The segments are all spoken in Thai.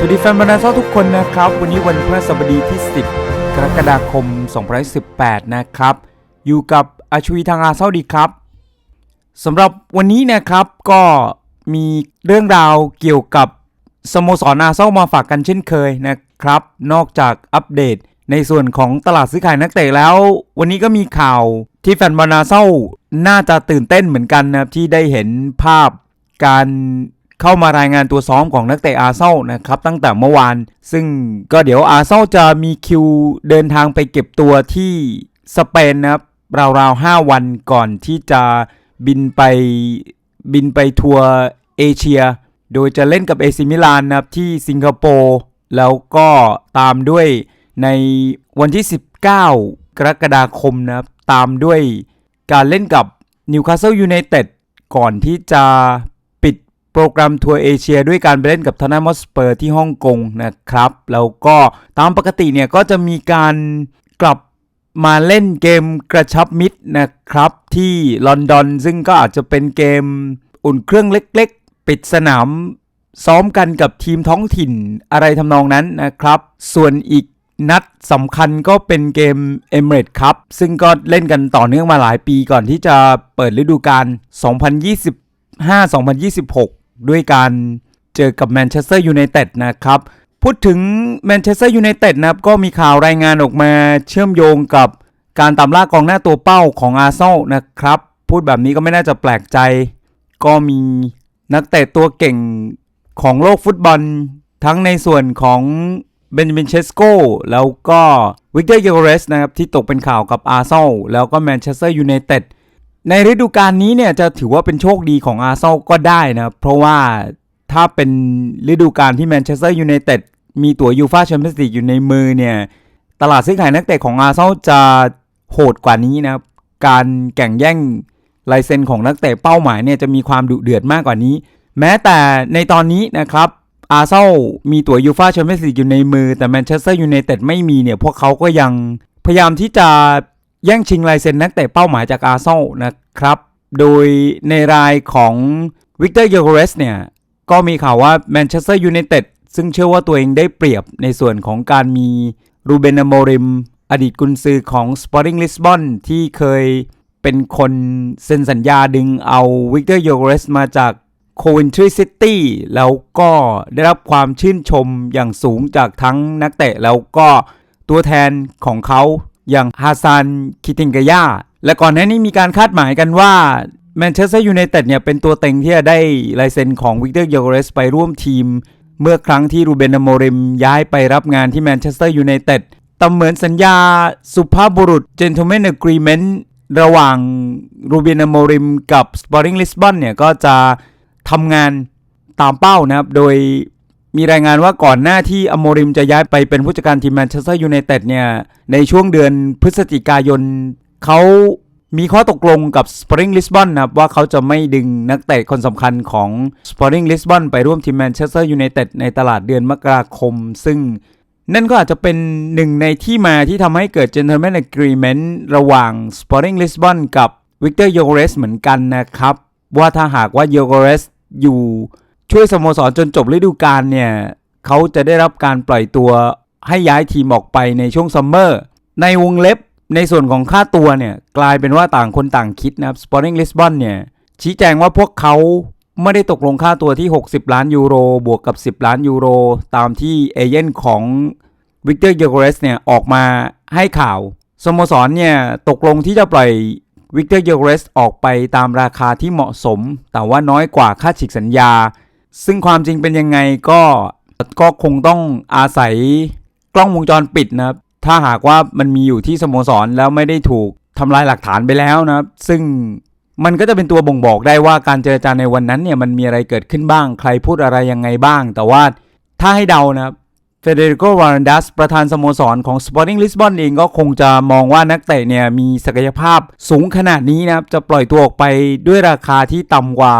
สวัสดีแฟนบอลนาซาทุกคนนะครับ วันนี้วันพฤหัสบดีที่ 10 กรกฎาคม 2018 นะครับ อยู่กับอาชวีทางอาเซาดีครับสำหรับวันนี้นะครับก็มีเรื่องราวเกี่ยวกับสโมสรอาเซามาฝากกันเช่นเคยนะครับ นอกจากอัปเดตในส่วนของตลาดซื้อขายนักเตะแล้ว วันนี้ก็มีข่าวที่แฟนบอลนาเซาน่าจะตื่นเต้นเหมือนกันนะครับที่ได้เห็นภาพการ เข้ามารายงานตัวซ้อมของนักเตะอาเซนอลนะครับตั้งแต่เมื่อวาน ซึ่งก็เดี๋ยวอาเซนอลจะมีคิวเดินทางไปเก็บตัวที่สเปนนะครับราวๆ 5 วันก่อนที่จะบินไปบินไปทัวร์เอเชีย โดยจะเล่นกับเอซิมิลานนะครับที่สิงคโปร์แล้วก็ตามด้วยในวันที่ 19 กรกฎาคมนะครับตามด้วยการเล่นกับนิวคาสเซิลยูไนเต็ดก่อนที่จะ โปรแกรมทัวร์เอเชียด้วยการไปเล่นกับทนามอสเปอร์ที่ฮ่องกงนะครับ แล้วก็ตามปกติเนี่ยก็จะมีการกลับมาเล่นเกมกระชับมิตรนะครับที่ลอนดอน ซึ่งก็อาจจะเป็นเกมอุ่นเครื่องเล็กๆ ปิดสนามซ้อมกันกับทีมท้องถิ่นอะไรทำนองนั้นนะครับ ส่วนอีกนัดสำคัญก็เป็นเกม e m i r a t e s Cup ซึ่งก็เล่นกันต่อเนื่องมาหลายปีก่อนที่จะเปิดฤดูกาล2025-2026 ด้วยการเจอกับแมนเชสเตอร์ยูไนเต็ดนะครับ พูดถึงแมนเชสเตอร์ยูไนเต็ดนะครับก็มีข่าวรายงานออกมาเชื่อมโยงกับการตามล่ากองหน้าตัวเป้าของอาร์เซนอลนะครับ พูดแบบนี้ก็ไม่น่าจะแปลกใจ ก็มีนักเตะตัวเก่งของโลกฟุตบอล ทั้งในส่วนของเบนจามินเชสโกแล้วก็วิกเตอร์เยโกเรสนะครับที่ตกเป็นข่าวกับอาร์เซนอลแล้วก็แมนเชสเตอร์ยูไนเต็ด ในฤดูกาลนี้เนี่ยจะถือว่าเป็นโชคดีของอาร์เซนอลก็ได้นะเพราะว่าถ้าเป็นฤดูกาลที่แมนเชสเตอร์ยูไนเต็ดมีตั๋วยูฟาแชมเปี้ยนส์ลีกอยู่ในมือเนี่ย ตลาดซื้อขายนักเตะของอาร์เซนอลจะโหดกว่านี้นะการแข่งแย่งลายเซ็นของนักเตะเป้าหมายเนี่ยจะมีความดุเดือดมากกว่านี้ แม้แต่ในตอนนี้นะครับอาร์เซนมีตั๋วยูฟาแชมเปี้ยนส์ลีกอยู่ในมือ แต่แมนเชสเตอร์ยูไนเต็ดไม่มีเนี่ยพวกเขาก็ยังพยายามที่จะ แย่งชิงลายเซ็นนักเตะเป้าหมายจากอาร์เซนนะครับ โดยในรายของวิกเตอร์เยโกเรสเนี่ย ก็มีข่าวว่าแมนเชสเตอร์ยูไนเต็ดซึ่งเชื่อว่าตัวเองได้เปรียบในส่วนของการมีรูเบนอโมริม อดีตกุนซือของ Sporting Lisbon ที่เคยเป็นคนเซ็นสัญญาดึงเอาวิกเตอร์โยโกเรสมาจากโควินทรีซิตี้แล้วก็ได้รับความชื่นชมอย่างสูงจากทั้งนักเตะ แล้วก็ตัวแทนของเขา อย่างฮาซานคิติงกายาและก่อนหน้านี้มีการคาดหมายกันว่าแมนเชสเตอร์ยูไนเต็ดเนี่ยเป็นตัวเต็งที่จะได้ลายเซ็นของวิกเตอร์โยโกเรสไปร่วมทีม เมื่อครั้งที่รูเบนอโมริมย้ายไปรับงานที่แมนเชสเตอร์ยูไนเต็ดต่เหมือนสัญญาสุภาพบุรุษ Gentleman Agreement ระหว่างรูเบนอโมริมกับ Sporting Lisbon เนี่ยก็จะทำงานตามเป้านะครับ โดย มีรายงานว่าก่อนหน้าที่อโมริมจะย้ายไปเป็นผู้จัดการทีมแมนเชสเตอร์ยูไนเต็ดเนี่ย ในช่วงเดือนพฤศจิกายน เขามีข้อตกลงกับ Sporting Lisbon นะครับ ว่าเขาจะไม่ดึงนักเตะคนสำคัญของ Sporting Lisbon ไปร่วมทีมแมนเชสเตอร์ยูไนเต็ดในตลาดเดือนมกราคม ซึ่งนั่นก็อาจจะเป็นหนึ่งในที่มาที่ทำให้เกิด Gentleman Agreement ระหว่าง Sporting Lisbon กับ Victor y o g o r e s เหมือนกันนะครับ ว่าถ้าหากว่า y o g o r e s อยู่ ช่วยสโมสรจนจบฤดูกาลเนี่ยเขาจะได้รับการปล่อยตัวให้ย้ายทีมออกไปในช่วงซัมเมอร์ในวงเล็บในส่วนของค่าตัวเนี่ยกลายเป็นว่าต่างคนต่างคิดนะครับ Sporting Lisbon เนี่ยชี้แจงว่าพวกเขาไม่ได้ตกลงค่าตัวที่ 60 ล้านยูโร บวกกับ 10 ล้านยูโร ตามที่เอเย่นของวิกเตอร์เยโกเรสเนี่ยออกมาให้ข่าวสโมสรเนี่ยตกลงที่จะปล่อยวิกเตอร์เยโกเรสออกไปตามราคาที่เหมาะสม แต่ว่าน้อยกว่าค่าฉีกสัญญา ซึ่งความจริงเป็นยังไงก็ก็คงต้องอาศัยกล้องวงจรปิดนะครับ ถ้าหากว่ามันมีอยู่ที่สโมสรแล้วไม่ได้ถูกทำลายหลักฐานไปแล้วนะครับ ซึ่งมันก็จะเป็นตัวบ่งบอกได้ว่าการเจรจาในวันนั้นเนี่ยมันมีอะไรเกิดขึ้นบ้าง ใครพูดอะไรยังไงบ้าง แต่ว่าถ้าให้เดานะครับเฟเดริโกวารันดัสประธานสโมสรของ Sporting Lisbon เองก็คงจะมองว่านักเตะเนี่ยมีศักยภาพสูงขนาดนี้นะครับ จะปล่อยตัวออกไปด้วยราคาที่ต่ำกว่า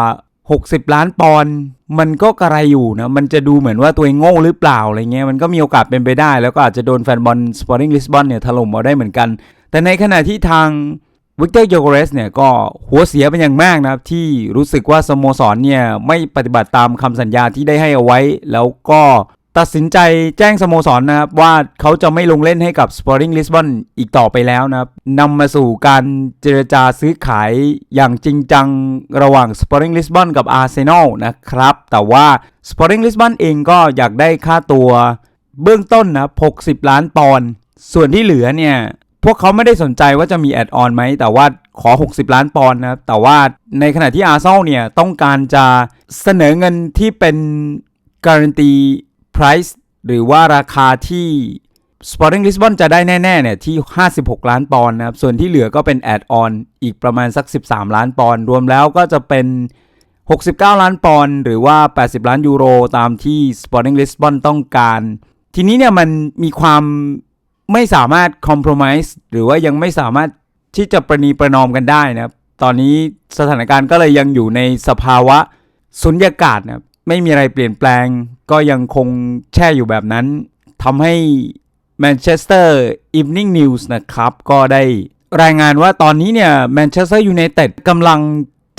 60 ล้านปอนด์มันก็กระไรอยู่นะ มันจะดูเหมือนว่าตัวเองโง่หรือเปล่าอะไรเงี้ย มันก็มีโอกาสเป็นไปได้ แล้วก็อาจจะโดนแฟนบอลสปอร์ติ้งลิสบอนเนี่ยถล่มเอาได้เหมือนกัน แต่ในขณะที่ทางวิกเตอร์โยโกเรสเนี่ยก็หัวเสียเป็นอย่างมากนะครับ ที่รู้สึกว่าสโมสรเนี่ยไม่ปฏิบัติตามคำสัญญาที่ได้ให้เอาไว้ แล้วก็ ตัดสินใจแจ้งสโมสรนะครับ ว่าเขาจะไม่ลงเล่นให้กับ Sporting Lisbon อีกต่อไปแล้วนะครับนำมาสู่การเจรจาซื้อขายอย่างจริงจังระหว่าง Sporting Lisbon กับ Arsenal นะครับ แต่ว่า Sporting Lisbon เองก็อยากได้ค่าตัวเบื้องต้นนะ 60 ล้านปอนด์ส่วนที่เหลือเนี่ย พวกเขาไม่ได้สนใจว่าจะมีแอดออนไหม แต่ว่าขอ 60 ล้านปอนด์นะครับแต่ว่าในขณะที่อาร์เซนอลเนี่ยต้องการจะเสนอเงินที่เป็นการันตี price หรือว่าราคาที่ Sporting Lisbon จะได้แน่ๆเนี่ยที่ 56 ล้านปอนด์นะครับ ส่วนที่เหลือก็เป็นแอดออนอีกประมาณสัก 13 ล้านปอนด์รวมแล้วก็จะเป็น 69 ล้านปอนด์หรือว่า 80 ล้านยูโรตามที่ Sporting Lisbon ต้องการ ทีนี้เนี่ยมันมีความไม่สามารถ compromise หรือว่ายังไม่สามารถที่จะประนีประนอมกันได้นะครับ ตอนนี้สถานการณ์ก็เลยยังอยู่ในสภาวะสุญญากาศนะครับไม่มีอะไรเปลี่ยนแปลง ก็ยังคงแช่อยู่แบบนั้นทำให้ Manchester Evening News นะครับ ก็ได้รายงานว่าตอนนี้เนี่ย Manchester United กำลัง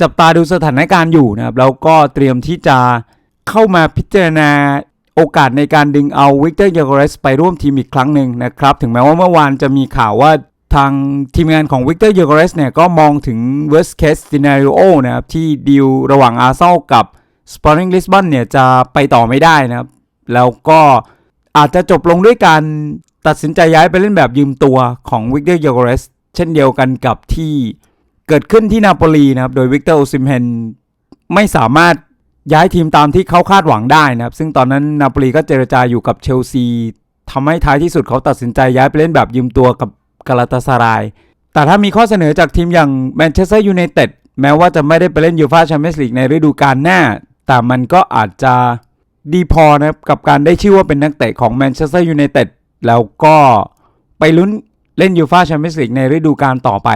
จับตาดูสถานการณ์อยู่นะครับ แล้วก็เตรียมที่จะเข้ามาพิจารณาโอกาสในการดึงเอาวิกเตอร์ยาโกเรสไปร่วมทีมอีกครั้งหนึ่งนะครับ ถึงแม้ว่าเมื่อวานจะมีข่าวว่าทางทีมงานของวิกเตอร์ยาโกเรสเนี่ย ก็มองถึง worst case scenario นะครับ ที่ดีลระหว่างอาร์เซนอลกับ Sporting Lisbon เนี่ยจะไปต่อไม่ได้นะครับ แล้วก็อาจจะจบลงด้วยการตัดสินใจย้ายไปเล่นแบบยืมตัวของวิกเตอร์ยโกเรสเช่นเดียวกันกับที่เกิดขึ้นที่นาโปลีนะครับ โดยวิกเตอร์โอซิมเฮนไม่สามารถย้ายทีมตามที่เขาคาดหวังได้นะครับ ซึ่งตอนนั้นนาโปลีก็เจรจาอยู่กับเชลซีทำให้ท้ายที่สุดเขาตัดสินใจย้ายไปเล่นแบบยืมตัวกับกาลาตาซาราย แต่ถ้ามีข้อเสนอจากทีมอย่างแมนเชสเตอร์ยูไนเต็ดแม้ว่าจะไม่ได้ไปเล่นยูฟ่าแชมเปี้ยนส์ลีกในฤดูกาลหน้า แต่มันก็อาจจะดีพอนะครับกับการได้ชื่อว่าเป็นนักเตะของแมนเชสเตอร์ยูไนเต็ดแล้วก็ไปลุ้นเล่นยูฟ่าแชมเปี้ยนส์ลีกในฤดูกาลต่อไป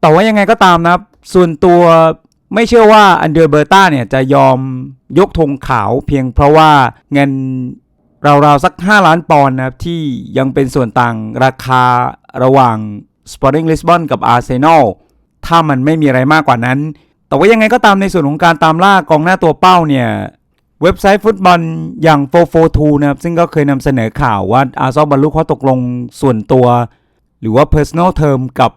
แต่ว่ายังไงก็ตามนะครับส่วนตัวไม่เชื่อว่าอันเดอร์เบอร์ต้าเนี่ยจะยอมยกธงขาวเพียงเพราะว่าเงินราวๆสัก 5 ล้านปอนด์นะครับ ที่ยังเป็นส่วนต่างราคาระหว่าง Sporting Lisbon กับ Arsenal ถ้ามันไม่มีอะไรมากกว่านั้น แต่ว่ายังไงก็ตามในส่วนของการตามล่ากองหน้าตัวเป้าเนี่ยเว็บไซต์ฟุตบอลอย่าง 442 นะครับ ซึ่งก็เคยนำเสนอข่าวว่าอาร์เซอลบรรลุข้อตกลงส่วนตัว หรือว่า personal term กับ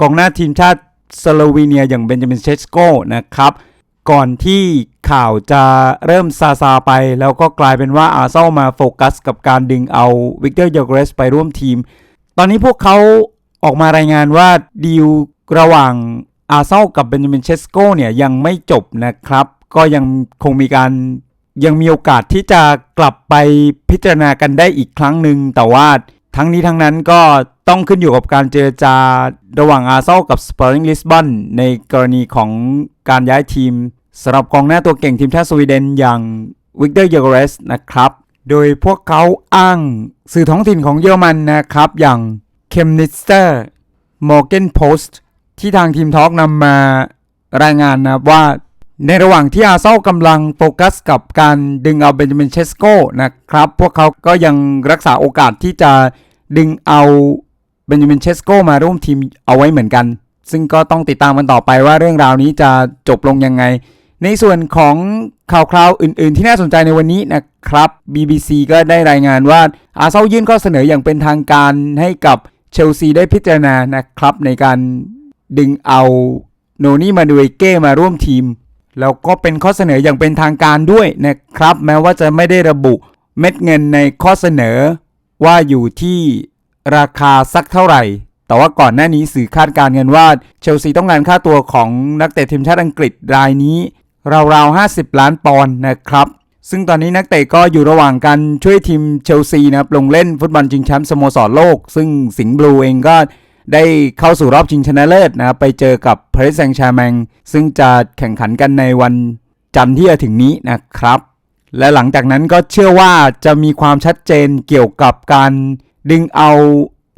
กองหน้าทีมชาติสโลวีเนียอย่างเบนจามินเชสโกนะครับ ก่อนที่ข่าวจะเริ่มซาซาไป แล้วก็กลายเป็นว่าอาร์เซอลมาโฟกัสกับการดึงเอาวิกเตอร์ยอเกรสไปร่วมทีม ตอนนี้พวกเขาออกมารายงานว่าดีลระหว่าง อาเซนอลกับเบนจามินเชสโกเนี่ยยังไม่จบนะครับ ก็ยังคงมีการยังมีโอกาสที่จะกลับไปพิจารณากันได้อีกครั้งหนึ่งแต่ว่าทั้งนี้ทั้งนั้นก็ต้องขึ้นอยู่กับการเจรจาระหว่างอาเซนอลกับ Sporting Lisbon ในกรณีของการย้ายทีมสำหรับกองหน้าตัวเก่งทีมชาติสวีเดนอย่างวิกเตอร์เยาโกเรสนะครับ โดยพวกเขาอ้างสื่อท้องถิ่นของเยอรมันนะครับ อย่างเคมนิสเตอร์มอร์เกนโพสต์ ที่ทางทีมทอล์กนำมารายงานนะครับว่าในระหว่างที่อาร์เซนอกำลังโฟกัสกับการดึงเอาเบนจามินเชสโกนะครับ พวกเขาก็ยังรักษาโอกาสที่จะดึงเอาเบนจามินเชสโกมาร่วมทีมเอาไว้เหมือนกัน ซึ่งก็ต้องติดตามกันต่อไปว่าเรื่องราวนี้จะจบลงยังไง ในส่วนของข่าวคราวอื่น ๆ ที่น่าสนใจในวันนี้นะครับ BBC ก็ได้รายงานว่าอาร์เซอยื่นข้อเสนออย่างเป็นทางการให้กับเชลซีได้พิจารณานะครับในการ ดึงเอาโนนี่มาดูเอเก้มาร่วมทีม แล้วก็เป็นข้อเสนออย่างเป็นทางการด้วยนะครับ แม้ว่าจะไม่ได้ระบุเม็ดเงินในข้อเสนอ ว่าอยู่ที่ราคาสักเท่าไหร่ แต่ว่าก่อนหน้านี้สื่อคาดการณ์กันว่าเชลซีต้องการค่าตัวของนักเตะทีมชาติอังกฤษรายนี้ ราวๆ 50 ล้านปอนด์นะครับซึ่งตอนนี้นักเตะก็อยู่ระหว่างการช่วยทีมเชลซีนะครับลงเล่นฟุตบอลชิงแชมป์สโมสรโลก ซึ่งสิงห์บลูเองก็ ได้เข้าสู่รอบชิงชนะเลิศนะครับไปเจอกับพาริสแซงต์แชร์แมงซึ่งจะแข่งขันกันในวันจันทร์ที่จะถึงนี้นะครับ และหลังจากนั้นก็เชื่อว่าจะมีความชัดเจนเกี่ยวกับการดึงเอา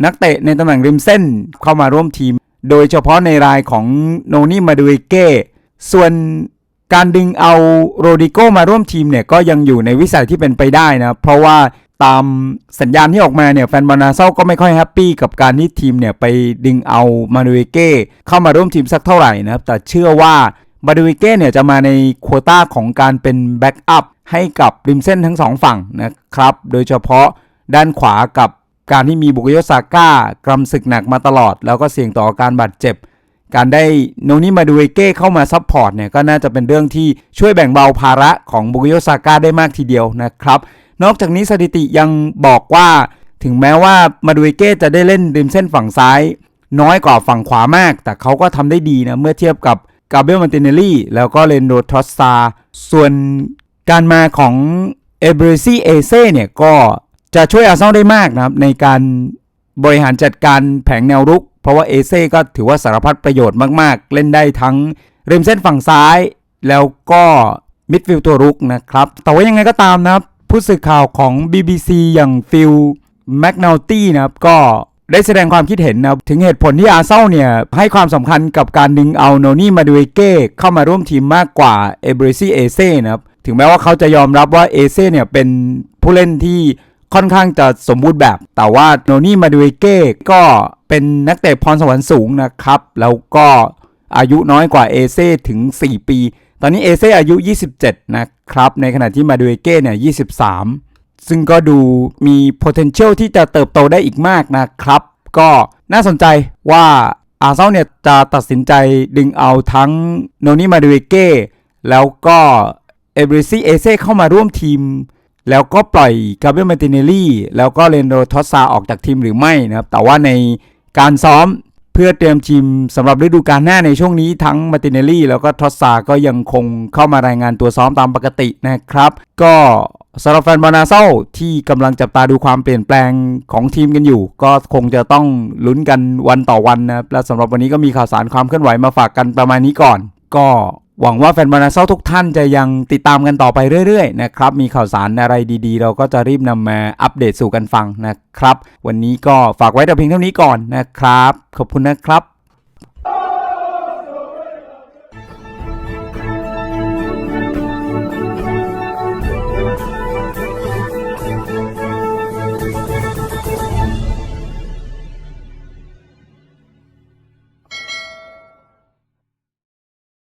นักเตะในตำแหน่งริมเส้นเข้ามาร่วมทีม โดยเฉพาะในรายของโนนี่มาดูเอเก้ส่วนการดึงเอาโรดิโกมาร่วมทีมเนี่ยก็ยังอยู่ในวิสัยที่เป็นไปได้นะ เพราะว่า ตามสัญญาณที่ออกมาเนี่ยแฟนบอลนาเซลก็ไม่ค่อยแฮปปี้กับการที่ทีมเนี่ยไปดึงเอามาดูเอเก้เข้ามาร่วมทีมสักเท่าไหร่นะครับ แต่เชื่อว่าบาดูวิเก้เนี่ยจะมาในโควต้าของการเป็นแบ็กอัพให้กับริมเส้นทั้งสองฝั่งนะครับ โดยเฉพาะด้านขวากับการที่มีบุกโยซาก้ากำศึกหนักมาตลอด แล้วก็เสี่ยงต่อการบาดเจ็บ การได้โนนี่มาดูเอเก้เข้ามาซัพพอร์ตเนี่ยก็น่าจะเป็นเรื่องที่ช่วยแบ่งเบาภาระของบุกโยซาก้าได้มากทีเดียวนะครับ นอกจากนี้สถิติยังบอกว่า ถึงแม้ว่ามาดูเอเก้จะได้เล่นริมเส้นฝั่งซ้าย น้อยกว่าฝั่งขวามาก แต่เขาก็ทำได้ดีนะ เมื่อเทียบกับกาเบรียลมันติเนลลี่ แล้วก็เลนโดทอสซา ส่วนการมาของเอเบรซีเอเซ่เนี่ยก็จะช่วยอาร์เซนอลได้มากนะครับ ในการบริหารจัดการแผงแนวรุก เพราะว่าเอเซ่ก็ถือว่าสารพัดประโยชน์มากๆ เล่นได้ทั้งริมเส้นฝั่งซ้าย แล้วก็มิดฟิลด์ตัวรุกนะครับ แต่ว่ายังไงก็ตามนะครับ ผู้สื่อข่าวของ BBC อย่างฟิลแมกนาลตี้นะครับก็ได้แสดงความคิดเห็นนะถึงเหตุผลที่อาร์เซนอลเนี่ยให้ความสำคัญกับการดึงเอาโนนี่มาดูเอเก้เข้ามาร่วมทีมมากกว่าเอเบรซีเอเซ่นะครับถึงแม้ว่าเขาจะยอมรับว่าเอเซ่เนี่ยเป็นผู้เล่นที่ค่อนข้างจะสมบูรณ์แบบ แต่ว่าโนนี่มาดูเอเก้ก็เป็นนักเตะพรสวรรค์สูงนะครับ แล้วก็อายุน้อยกว่าเอเซ่ถึง 4 ปี ตอนนี้เอเซอายุ 27 นะครับ ในขณะที่มาดูเอเก้เนี่ย 23 ซึ่งก็ดูมี potential ที่จะเติบโตได้อีกมากนะครับ ก็น่าสนใจว่าอาร์เซนเนี่ยจะตัดสินใจดึงเอาทั้งโนนี่มาดูเอเก้แล้วก็เอเบรซีเอเซเข้ามาร่วมทีม แล้วก็ปล่อยกาเบรียลมาติเนลลี่ แล้วก็เลนโดทอสซาออกจากทีมหรือไม่นะครับ แต่ว่าในการซ้อม พื่อเตรียมทีมสำหรับฤดูกาลหน้าในช่วงนี้ทั้งมาตินเนลลี่แล้วก็ทอสซาก็ยังคงเข้ามารายงานตัวซ้อมตามปกตินะครับ ก็สำหรับแฟนบอลนาร์เซลที่กำลังจับตาดูความเปลี่ยนแปลงของทีมกันอยู่ ก็คงจะต้องลุ้นกันวันต่อวันนะครับและสำหรับวันนี้ก็มีข่าวสารความเคลื่อนไหวมาฝากกันประมาณนี้ก่อน ก็ หวังว่าแฟนบอลอาร์เซนอลทุกท่านจะยังติดตามกันต่อไปเรื่อยๆนะครับ มีข่าวสารอะไรดีๆ เราก็จะรีบนำมาอัปเดตสู่กันฟังนะครับ วันนี้ก็ฝากไว้แต่เพียงเท่านี้ก่อนนะครับ ขอบคุณนะครับ